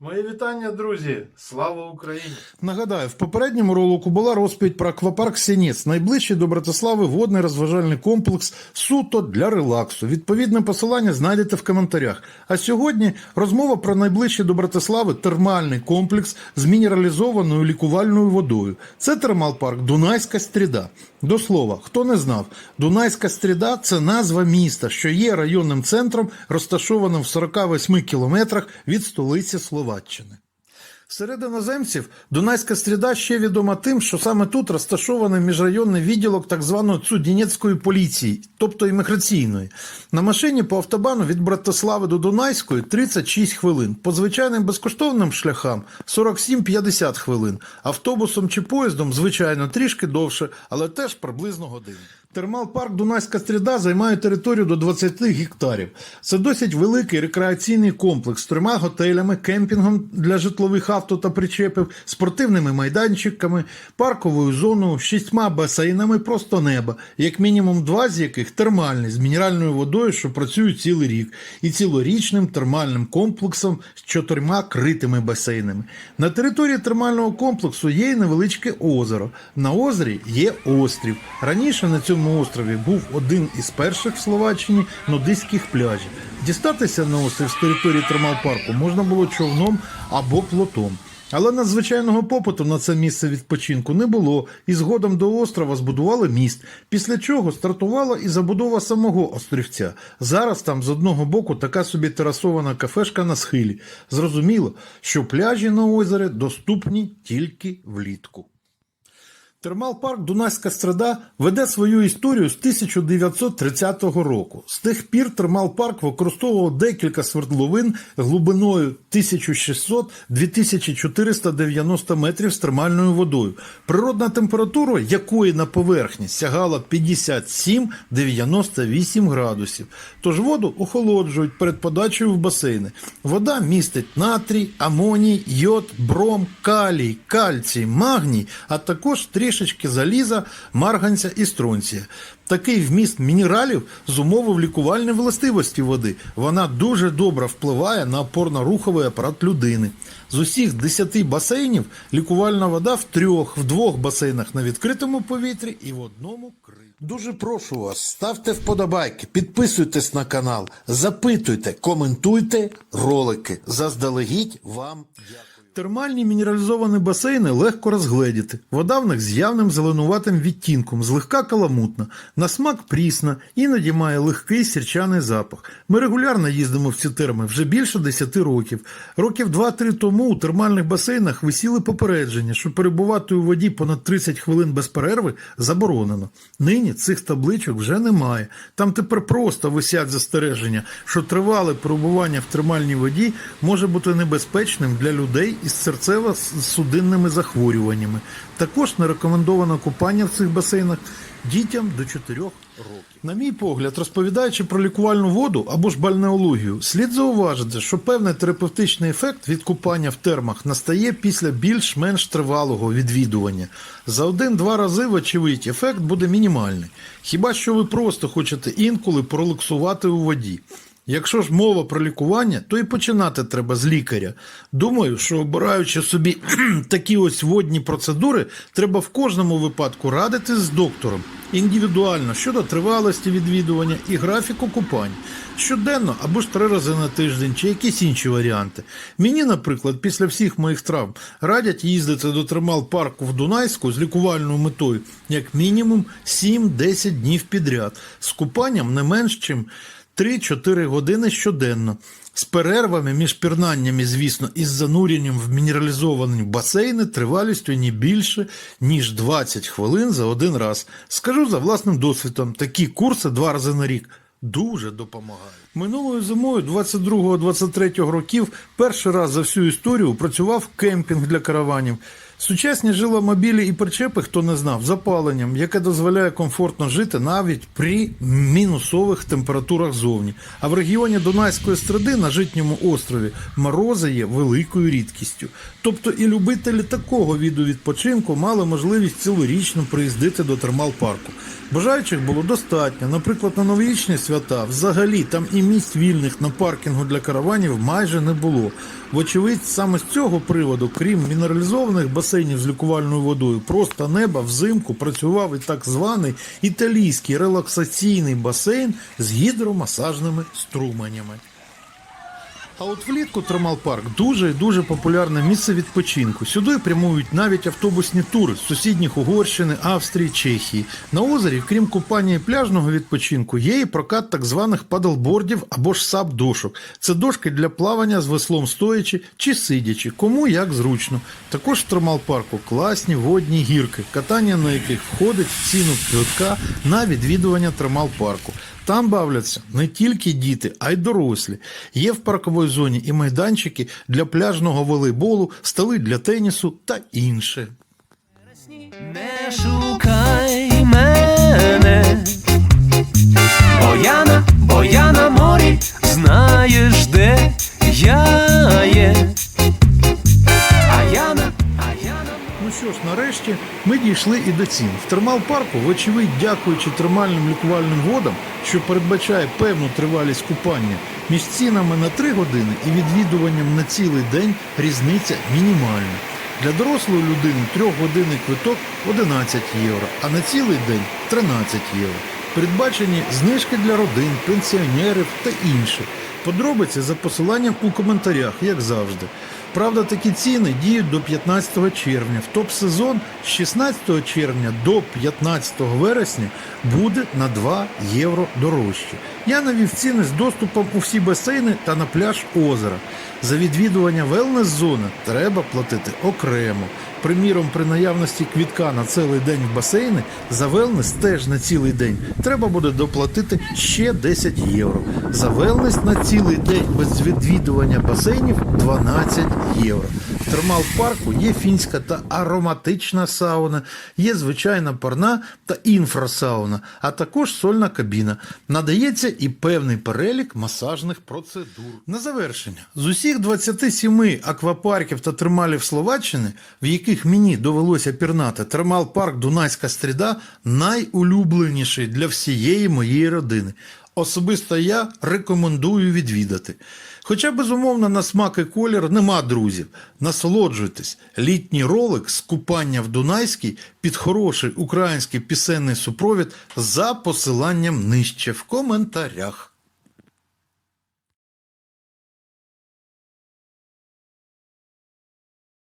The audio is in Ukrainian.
Мої вітання, друзі! Слава Україні! Нагадаю, в попередньому ролику була розповідь про аквапарк Сінець, найближчий до Братислави водний розважальний комплекс суто для релаксу. Відповідне посилання знайдете в коментарях. А сьогодні розмова про найближчий до Братислави термальний комплекс з мінералізованою лікувальною водою. Це термалпарк Дунайська Стріда. До слова, хто не знав, Дунайська Стріда це назва міста, що є районним центром, розташованим в 48 кілометрах від столиці Словаччини. Серед іноземців Дунайська стріда ще відома тим, що саме тут розташований міжрайонний відділок так званої Цудінецької поліції, тобто імміграційної. На машині по автобану від Братислави до Дунайської 36 хвилин, по звичайним безкоштовним шляхам 47-50 хвилин, автобусом чи поїздом, звичайно, трішки довше, але теж приблизно годину. Термал-парк Дунайська стріда займає територію до 20 гектарів. Це досить великий рекреаційний комплекс з трьома готелями, кемпінгом для житлових авто та причепів, спортивними майданчиками, парковою зоною, шістьма басейнами просто неба, як мінімум два з яких термальні з мінеральною водою, що працюють цілий рік, і цілорічним термальним комплексом з чотирма критими басейнами. На території термального комплексу є і невеличке озеро. На озері є острів. Раніше на цьому острові був один із перших в Словаччині нудистських пляжів. Дістатися на острів з території термалпарку можна було човном або плотом. Але надзвичайного попиту на це місце відпочинку не було, і згодом до острова збудували міст, після чого стартувала і забудова самого острівця. Зараз там з одного боку така собі терасована кафешка на схилі. Зрозуміло, що пляжі на озері доступні тільки влітку. Термал-парк Дунайська Страда веде свою історію з 1930 року. З тих пір Термал-парк використовував декілька свердловин глибиною 1600-2490 метрів з термальною водою, природна температура якої на поверхні сягала 57-98 градусів. Тож воду охолоджують перед подачею в басейни. Вода містить натрій, амоній, йод, бром, калій, кальцій, магній, а також трішечки заліза, марганця і стронція. Такий вміст мінералів зумовив лікувальні властивості води. Вона дуже добре впливає на опорно-руховий апарат людини. З усіх 10 басейнів лікувальна вода в трьох, в двох басейнах на відкритому повітрі і в одному криті. Дуже прошу вас, ставте вподобайки, підписуйтесь на канал, запитуйте, коментуйте ролики. Заздалегідь вам дякую. Термальні мінералізовані басейни легко розгледіти. Вода в них з явним зеленуватим відтінком, злегка каламутна, на смак прісна, іноді має легкий сірчаний запах. Ми регулярно їздимо в ці терми вже більше 10 років. Років 2-3 тому у термальних басейнах висіли попередження, що перебувати у воді понад 30 хвилин без перерви заборонено. Нині цих табличок вже немає. Там тепер просто висять застереження, що тривале перебування в термальній воді може бути небезпечним для людей із серцево-судинними захворюваннями. Також не рекомендовано купання в цих басейнах дітям до 4 років. На мій погляд, розповідаючи про лікувальну воду або ж бальнеологію, слід зауважити, що певний терапевтичний ефект від купання в термах настає після більш-менш тривалого відвідування. За один-два рази, вочевидь, ефект буде мінімальний. Хіба що ви просто хочете інколи пролексувати у воді. Якщо ж мова про лікування, то і починати треба з лікаря. Думаю, що обираючи собі такі ось водні процедури, треба в кожному випадку радити з доктором індивідуально щодо тривалості відвідування і графіку купань. Щоденно або ж три рази на тиждень, чи якісь інші варіанти. Мені, наприклад, після всіх моїх травм радять їздити до термал парку в Дунайську з лікувальною метою як мінімум 7-10 днів підряд, з купанням не менш чим 3-4 години щоденно. З перервами між пірнаннями, звісно, і з зануренням в мінералізовані басейни тривалістю не більше, ніж 20 хвилин за один раз. Скажу за власним досвідом, такі курси два рази на рік дуже допомагають. Минулою зимою 22-23 років перший раз за всю історію працював кемпінг для караванів. Сучасні жиломобілі і причепи, хто не знав, з опаленням, яке дозволяє комфортно жити навіть при мінусових температурах зовні. А в регіоні Дунайської стради на житньому острові морози є великою рідкістю. Тобто і любителі такого віду відпочинку мали можливість цілорічно приїздити до термал-парку. Бажаючих було достатньо. Наприклад, на новорічні свята взагалі там і місць вільних на паркінгу для караванів майже не було. Вочевидь, саме з цього приводу, крім мінералізованих басейнів з лікувальною водою, просто неба взимку працював і так званий італійський релаксаційний басейн з гідромасажними струменями. А от влітку Трамал-парк дуже і дуже популярне місце відпочинку. Сюди прямують навіть автобусні тури з сусідніх Угорщини, Австрії, Чехії. На озері, крім купання і пляжного відпочинку, є і прокат так званих падлбордів або ж сап-дошок. Це дошки для плавання з веслом стоячи чи сидячи, кому як зручно. Також в Трамал-парку класні водні гірки, катання на яких входить в ціну квитка на відвідування Трамал-парку. Там бавляться не тільки діти, а й дорослі. Є в парковій зоні і майданчики для пляжного волейболу, столи для тенісу та інше. Не шукай мене, Бояна, я що ж, нарешті ми дійшли і до цін. В термал-парку, вочевидь, дякуючи термальним лікувальним водам, що передбачає певну тривалість купання, між цінами на 3 години і відвідуванням на цілий день різниця мінімальна. Для дорослої людини трьохгодинний квиток 11 євро, а на цілий день 13 євро. Передбачені знижки для родин, пенсіонерів та інших. Подробиці за посиланням у коментарях, як завжди. Правда, такі ціни діють до 15 червня. В топ-сезон з 16 червня до 15 вересня буде на 2 євро дорожче. Я навів ціни з доступом у всі басейни та на пляж озера. За відвідування велнес-зони треба платити окремо. Приміром, при наявності квітка на цілий день в басейни за велнес теж на цілий день треба буде доплатити ще 10 євро. За велнес на цілий день без відвідування басейнів 12 євро. Термал-парку є фінська та ароматична сауна, є звичайна парна та інфрасауна, а також сольна кабіна. Надається і певний перелік масажних процедур. На завершення з усіх 27 аквапарків та термалів Словаччини, в яких мені довелося пірнати, термал-парк Дунайська Стріда найулюбленіший для всієї моєї родини. Особисто я рекомендую відвідати. Хоча, безумовно, на смак і колір нема друзів. Насолоджуйтесь. Літній ролик з купання в Дунайській під хороший український пісенний супровід за посиланням нижче в коментарях.